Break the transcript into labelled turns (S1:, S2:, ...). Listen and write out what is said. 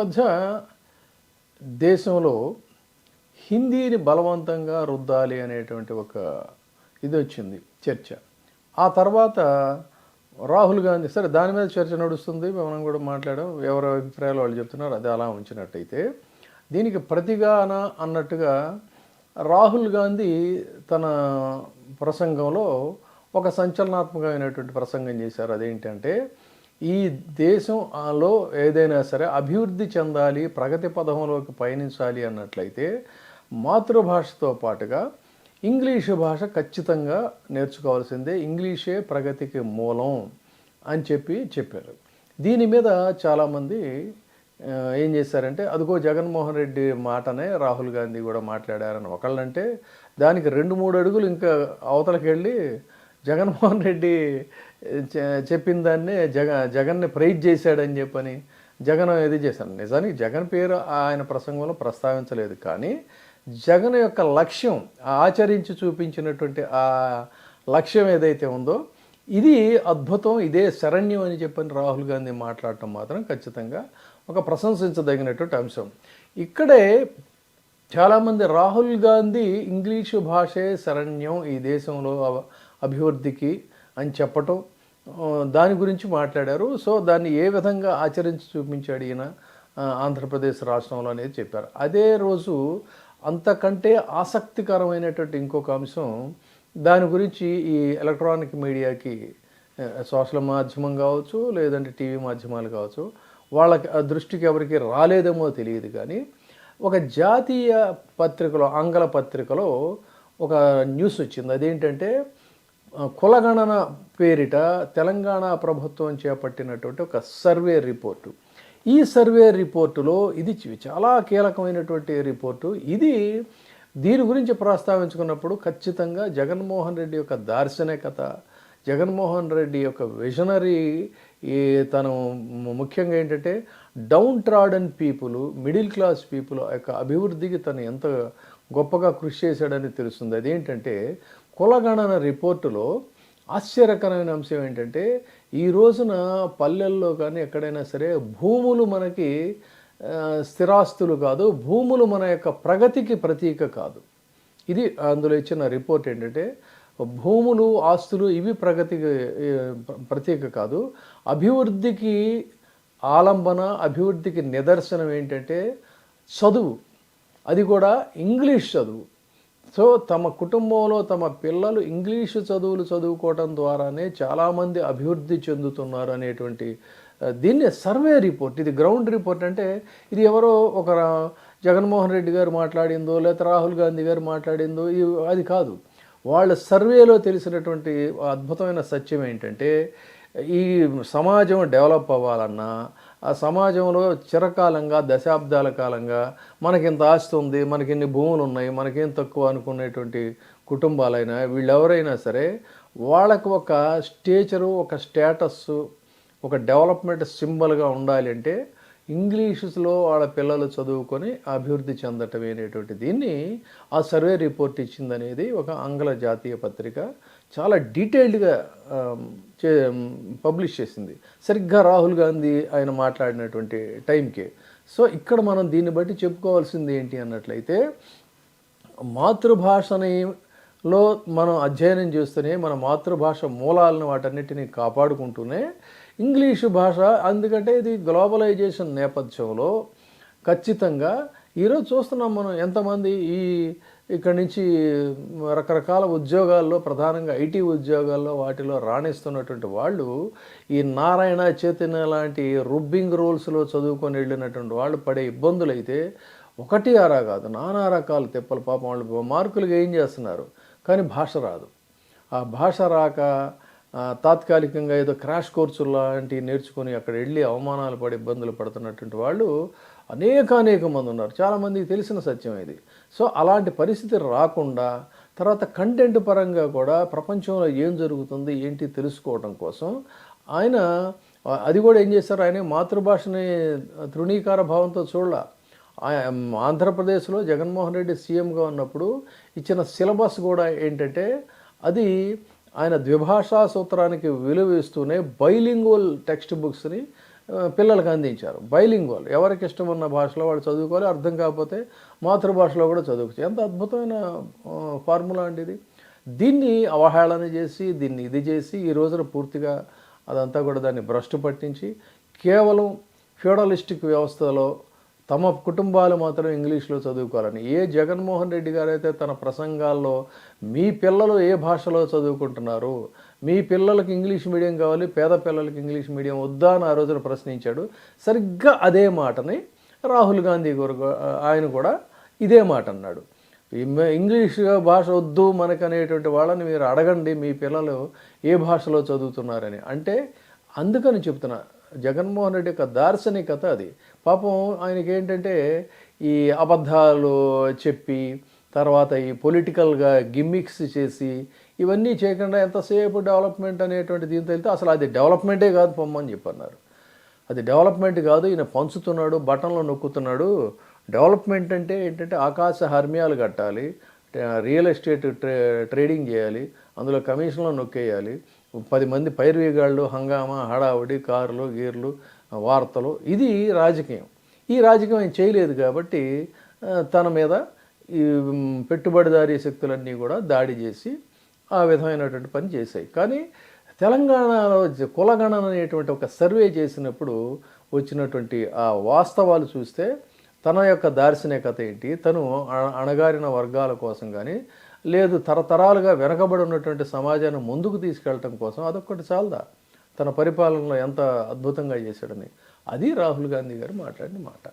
S1: మధ్య దేశంలో హిందీని బలవంతంగా రుద్దాలి అనేటువంటి ఒక ఇది వచ్చింది చర్చ. ఆ తర్వాత రాహుల్ గాంధీ సరే దాని మీద చర్చ నడుస్తుంది మనం కూడా మాట్లాడాం ఎవరి అభిప్రాయాలు వాళ్ళు చెప్తున్నారు అది అలా ఉంచినట్టయితే దీనికి ప్రతిగాన అన్నట్టుగా రాహుల్ గాంధీ తన ప్రసంగంలో ఒక సంచలనాత్మకమైనటువంటి ప్రసంగం చేశారు. అదేంటంటే ఈ దేశంలో ఏదైనా సరే అభివృద్ధి చెందాలి ప్రగతి పథంలోకి పయనించాలి అన్నట్లయితే మాతృభాషతో పాటుగా ఇంగ్లీషు భాష ఖచ్చితంగా నేర్చుకోవాల్సిందే. ఇంగ్లీషే ప్రగతికి మూలం అని చెప్పి చెప్పారు. దీని మీద చాలామంది ఏం చేశారంటే అదిగో జగన్మోహన్ రెడ్డి మాటనే రాహుల్ గాంధీ కూడా మాట్లాడారని ఒకళ్ళంటే దానికి రెండు మూడు అడుగులు ఇంకా అవతలకి వెళ్ళి జగన్మోహన్ రెడ్డి చెప్పిన దాన్నే జగ జగన్ని ప్రైజ్ చేశాడని చెప్పని జగన్ ఇది చేశాను నిజానికి జగన్ పేరు ఆయన ప్రసంగంలో ప్రస్తావించలేదు కానీ జగన్ యొక్క లక్ష్యం ఆచరించి చూపించినటువంటి ఆ లక్ష్యం ఏదైతే ఉందో ఇది అద్భుతం ఇదే శరణ్యం అని చెప్పని రాహుల్ గాంధీ మాట్లాడటం మాత్రం ఖచ్చితంగా ఒక ప్రశంసించదగినటువంటి అంశం. ఇక్కడే చాలామంది రాహుల్ గాంధీ ఇంగ్లీషు భాషే శరణ్యం ఈ దేశంలో అభివృద్ధికి అని చెప్పటం దాని గురించి మాట్లాడారు. సో దాన్ని ఏ విధంగా ఆచరించి చూపించాడు ఈయన ఆంధ్రప్రదేశ్ రాష్ట్రంలో అనేది చెప్పారు. అదే రోజు అంతకంటే ఆసక్తికరమైనటువంటి ఇంకొక అంశం దాని గురించి ఈ ఎలక్ట్రానిక్ మీడియాకి సోషల్ మాధ్యమం కావచ్చు లేదంటే టీవీ మాధ్యమాలు కావచ్చు వాళ్ళకి ఆ దృష్టికి ఎవరికి రాలేదేమో తెలియదు కానీ ఒక జాతీయ పత్రికలో ఆంగ్ల పత్రికలో ఒక న్యూస్ వచ్చింది. అదేంటంటే కులగణన పేరిట తెలంగాణ ప్రభుత్వం చేపట్టినటువంటి ఒక సర్వే రిపోర్టు. ఈ సర్వే రిపోర్టులో ఇది చాలా కీలకమైనటువంటి రిపోర్టు. ఇది దీని గురించి ప్రస్తావించుకున్నప్పుడు ఖచ్చితంగా జగన్మోహన్ రెడ్డి యొక్క దార్శనికత జగన్మోహన్ రెడ్డి యొక్క విజనరీ ఈ తను ముఖ్యంగా ఏంటంటే down trodden people middle class people యొక్క అభివృద్ధికి తను ఎంత గొప్పగా కృషి చేశాడని తెలుస్తుంది. అదేంటంటే కులగణన రిపోర్టులో ఆశ్చర్యకరమైన అంశం ఏంటంటే ఈ రోజున పల్లెల్లో కానీ ఎక్కడైనా సరే భూములు మనకి స్థిరాస్తులు కాదు భూములు మన యొక్క ప్రగతికి ప్రతీక కాదు. ఇది అందులో ఇచ్చిన రిపోర్ట్ ఏంటంటే భూములు ఆస్తులు ఇవి ప్రగతికి ప్రతీక కాదు. అభివృద్ధికి ఆలంబన అభివృద్ధికి నిదర్శనం ఏంటంటే చదువు. అది కూడా ఇంగ్లీష్ చదువు. సో తమ కుటుంబంలో తమ పిల్లలు ఇంగ్లీషు చదువులు చదువుకోవటం ద్వారానే చాలామంది అభివృద్ధి చెందుతున్నారు అనేటువంటి దీన్నే దీన్ని సర్వే రిపోర్ట్. ఇది గ్రౌండ్ రిపోర్ట్ అంటే ఇది ఎవరో ఒక జగన్మోహన్ రెడ్డి గారు మాట్లాడిందో లేకపోతే రాహుల్ గాంధీ గారు మాట్లాడిందో అది కాదు. వాళ్ళ సర్వేలో తెలిసినటువంటి అద్భుతమైన సత్యం ఏంటంటే ఈ సమాజం డెవలప్ అవ్వాలన్నా సమాజంలో చిరకాలంగా దశాబ్దాల కాలంగా మనకింత ఆస్తి ఉంది మనకి ఇన్ని భూములు ఉన్నాయి మనకేం తక్కువ అనుకునేటువంటి కుటుంబాలైనా వీళ్ళెవరైనా సరే వాళ్ళకు ఒక స్టేచరు ఒక స్టేటస్ ఒక డెవలప్మెంట్ సింబల్గా ఉండాలి అంటే ఇంగ్లీషులో వాళ్ళ పిల్లలు చదువుకొని అభివృద్ధి చెందటం అనేటువంటి దీన్ని ఆ సర్వే రిపోర్ట్ ఇచ్చిందనేది ఒక ఆంగ్ల జాతీయ పత్రిక చాలా డీటెయిల్డ్గా చే పబ్లిష్ చేసింది. సరిగ్గా రాహుల్ గాంధీ ఆయన మాట్లాడినటువంటి టైంకి. సో ఇక్కడ మనం దీన్ని బట్టి చెప్పుకోవాల్సింది ఏంటి అన్నట్లయితే మాతృభాషని లో మనం అధ్యయనం చేస్తూనే మన మాతృభాష మూలాలను వాటన్నిటిని కాపాడుకుంటూనే ఇంగ్లీషు భాష అందుకంటే ఇది గ్లోబలైజేషన్ నేపథ్యంలో ఖచ్చితంగా ఈరోజు చూస్తున్నాం మనం ఎంతమంది ఈ ఇక్కడి నుంచి రకరకాల ఉద్యోగాల్లో ప్రధానంగా ఐటీ ఉద్యోగాల్లో వాటిలో రాణిస్తున్నటువంటి వాళ్ళు ఈ నారాయణ చైతన్య లాంటి రుబ్బింగ్ రోల్స్లో చదువుకొని వెళ్ళినటువంటి వాళ్ళు పడే ఇబ్బందులు అయితే ఒకటి ఆరా కాదు నానా రకాల తిప్పలు పాపం వాళ్ళు మార్కులుగా ఏం చేస్తున్నారు? కానీ భాష రాదు. ఆ భాష రాక తాత్కాలికంగా ఏదో క్రాష్ కోర్సులు లాంటివి నేర్చుకొని అక్కడ వెళ్ళి అవమానాలు పడి ఇబ్బందులు పడుతున్నటువంటి వాళ్ళు అనేక అనేక మంది ఉన్నారు. చాలామందికి తెలిసిన సత్యం ఇది. సో అలాంటి పరిస్థితి రాకుండా తర్వాత కంటెంట్ పరంగా కూడా ప్రపంచంలో ఏం జరుగుతుంది ఏంటి తెలుసుకోవడం కోసం ఆయన అది కూడా ఏం చేశారు? ఆయన మాతృభాషని తృణీకార భావంతో చూడాల. ఆంధ్రప్రదేశ్లో జగన్మోహన్ రెడ్డి సీఎంగా ఉన్నప్పుడు ఇచ్చిన సిలబస్ కూడా ఏంటంటే అది ఆయన ద్విభాషా సూత్రానికి విలువ ఇస్తూనే బైలింగువల్ టెక్స్ట్ బుక్స్ని పిల్లలకు అందించారు. బైలింగ్వల్ ఎవరికి ఇష్టం ఉన్న భాషలో వాళ్ళు చదువుకోవాలి అర్థం కాకపోతే మాతృభాషలో కూడా చదువుకోవచ్చు. ఎంత అద్భుతమైన ఫార్ములా అండి ఇది. దీన్ని అవహేళన చేసి దీన్ని ఇది చేసి ఈ రోజున పూర్తిగా అదంతా కూడా దాన్ని భ్రష్టు పట్టించి కేవలం ఫ్యూడలిస్టిక్ వ్యవస్థలో తమ కుటుంబాలు మాత్రం ఇంగ్లీష్లో చదువుకోవాలని. ఏ జగన్మోహన్ రెడ్డి గారైతే తన ప్రసంగాల్లో మీ పిల్లలు ఏ భాషలో చదువుకుంటున్నారు? మీ పిల్లలకు ఇంగ్లీష్ మీడియం కావాలి పేద పిల్లలకి ఇంగ్లీష్ మీడియం వద్దా అని ఆ రోజున ప్రశ్నించాడు. సరిగ్గా అదే మాటని రాహుల్ గాంధీ గారు ఆయన కూడా ఇదే మాట అన్నాడు. ఇంగ్లీష్ భాష వద్దు మనకు అనేటువంటి వాళ్ళని మీరు అడగండి మీ పిల్లలు ఏ భాషలో చదువుతున్నారని. అంటే అందుకని చెప్తున్నా జగన్మోహన్ రెడ్డి యొక్క దార్శనికత అది. పాపం ఆయనకి ఏంటంటే ఈ అబద్ధాలు చెప్పి తర్వాత ఈ పొలిటికల్గా గిమ్మిక్స్ చేసి ఇవన్నీ చేయకుండా ఎంతసేపు డెవలప్మెంట్ అనేటువంటి దీంతో వెళ్తే అసలు అది డెవలప్మెంటే కాదు పొమ్మని చెప్పన్నారు. అది డెవలప్మెంట్ కాదు ఈయన పంచుతున్నాడు బటన్లో నొక్కుతున్నాడు. డెవలప్మెంట్ అంటే ఏంటంటే ఆకాశ హర్మ్యాలు కట్టాలి రియల్ ఎస్టేట్ ట్రే ట్రేడింగ్ చేయాలి అందులో కమిషన్లో నొక్కేయాలి పది మంది పైరువేగాళ్ళు హంగామా హడావుడి కార్లు గీర్లు వార్తలు. ఇది రాజకీయం. ఈ రాజకీయం ఆయన చేయలేదు కాబట్టి తన మీద ఈ పెట్టుబడిదారీ శక్తులన్నీ కూడా దాడి చేసి ఆ విధమైనటువంటి పని చేశాయి. కానీ తెలంగాణలో కులగణన అనేటువంటి ఒక సర్వే చేసినప్పుడు వచ్చినటువంటి ఆ వాస్తవాలు చూస్తే తన యొక్క దార్శనికత ఏంటి? తను అణగారిన వర్గాల కోసం కానీ లేదు తరతరాలుగా వెనకబడి ఉన్నటువంటి సమాజాన్ని ముందుకు తీసుకెళ్ళటం కోసం అదొక్కటి చాలదా? తన పరిపాలనలో ఎంత అద్భుతంగా చేశాడని. అది రాహుల్ గాంధీ గారు మాట్లాడిన మాట.